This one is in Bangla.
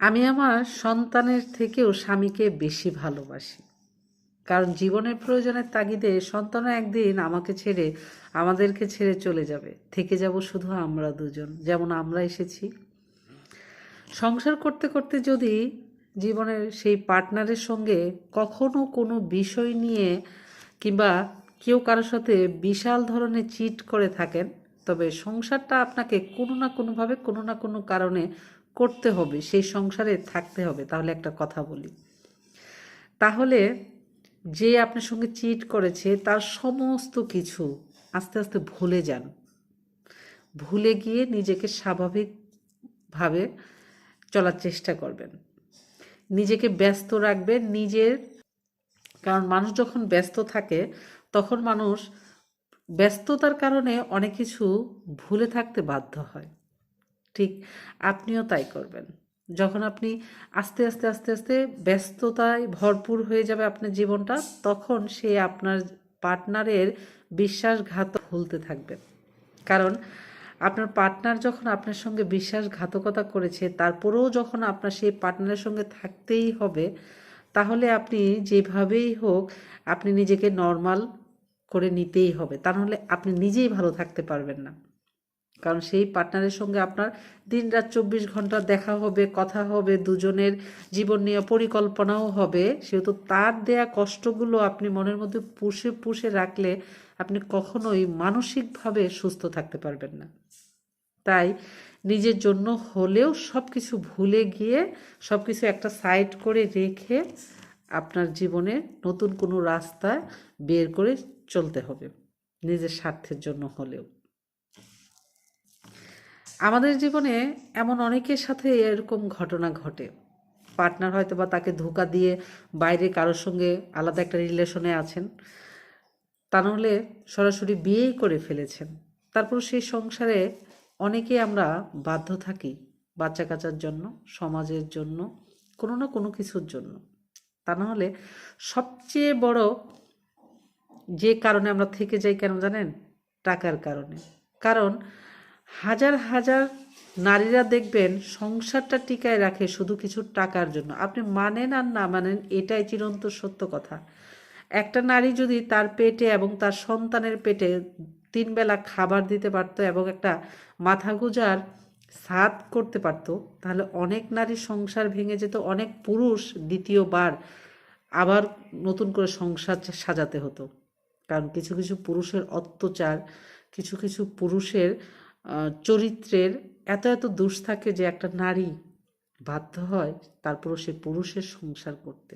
আমি আমার সন্তানের থেকেও স্বামীকে বেশি ভালোবাসি। কারণ জীবনের প্রয়োজনের তাগিদে সন্তানও একদিন আমাকে ছেড়ে, আমাদেরকে ছেড়ে চলে যাবে। থেকে যাব শুধু আমরা দুজন, যেমন আমরা এসেছি। সংসার করতে করতে যদি জীবনের সেই পার্টনারের সঙ্গে কখনো কোনো বিষয় নিয়ে কিংবা কেউ কারোর সাথে বিশাল ধরনের চিট করে থাকেন, তবে সংসারটা আপনাকে কোনো না কোনোভাবে কোনো না কোনো কারণে করতে হবে, সেই সংসারে থাকতে হবে, তাহলে একটা কথা বলি। তাহলে যে আপনার সঙ্গে চিট করেছে, তার সমস্ত কিছু আস্তে আস্তে ভুলে যান। ভুলে গিয়ে নিজেকে স্বাভাবিকভাবে চলার চেষ্টা করবেন। নিজেকে ব্যস্ত রাখবেন, নিজের, কারণ মানুষ যখন ব্যস্ত থাকে, তখন মানুষ ব্যস্ততার কারণে অনেক কিছু ভুলে থাকতে বাধ্য হয়। ঠিক আপনিও তাই করবেন। যখন আপনি আস্তে আস্তে আস্তে আস্তে ব্যস্ততায় ভরপুর হয়ে যাবে আপনার জীবনটা, তখন সে আপনার পার্টনারের বিশ্বাসঘাত ভুলতে থাকবে। কারণ আপনার পার্টনার যখন আপনার সঙ্গে বিশ্বাসঘাতকতা করেছে, তারপরেও যখন আপনার সেই পার্টনারের সঙ্গে থাকতেই হবে, তাহলে আপনি যেভাবেই হোক আপনি নিজেকে নর্মাল করে নিতেই হবে। তা নাহলে আপনি নিজেই ভালো থাকতে পারবেন না। কারণ সেই পার্টনারের সঙ্গে আপনার দিন রাত চব্বিশ ঘণ্টা দেখা হবে, কথা হবে, দুজনের জীবন নিয়ে পরিকল্পনাও হবে। সেহেতু তার দেয়া কষ্টগুলো আপনি মনের মধ্যে পুষে পুষে রাখলে আপনি কখনোই মানসিকভাবে সুস্থ থাকতে পারবেন না। তাই নিজের জন্য হলেও সব কিছু ভুলে গিয়ে সব কিছু একটা সাইড করে রেখে আপনার জীবনে নতুন কোনো রাস্তা বের করে চলতে হবে, নিজের স্বার্থের জন্য হলেও। আমাদের জীবনে এমন অনেকের সাথে এরকম ঘটনা ঘটে। পার্টনার হয়তো বা তাকে ধোকা দিয়ে বাইরে কারোর সঙ্গে আলাদা একটা রিলেশনে আছেন। তা নাহলে সরাসরি বিয়েই করে ফেলেছেন। তারপর সেই সংসারে অনেকে আমরা বাধ্য থাকি বাচ্চা কাচ্চার জন্য, সমাজের জন্য, কোনো না কোনো কিছুর জন্য। তা নাহলে সবচেয়ে বড় যে কারণে আমরা থেকে যাই কেন জানেন? টাকার কারণে। কারণ হাজার হাজার নারীরা দেখবেন সংসারটা টিকায় রাখে শুধু কিছু টাকার জন্য। আপনি মানেন আর না মানেন, এটাই চিরন্ত সত্য কথা। একটা নারী যদি তার পেটে এবং তার সন্তানের পেটে তিন বেলা খাবার দিতে পারতো এবং একটা মাথা গুজার সাদ করতে পারতো, তাহলে অনেক নারী সংসার ভেঙে যেত, অনেক পুরুষ দ্বিতীয়বার আবার নতুন করে সংসার সাজাতে হতো। কারণ কিছু কিছু পুরুষের অত্যাচার, কিছু কিছু পুরুষের চরিত্রের এত এত দোষ থাকে যে একটা নারী বাধ্য হয় তারপরও সে পুরুষের সংসার করতে।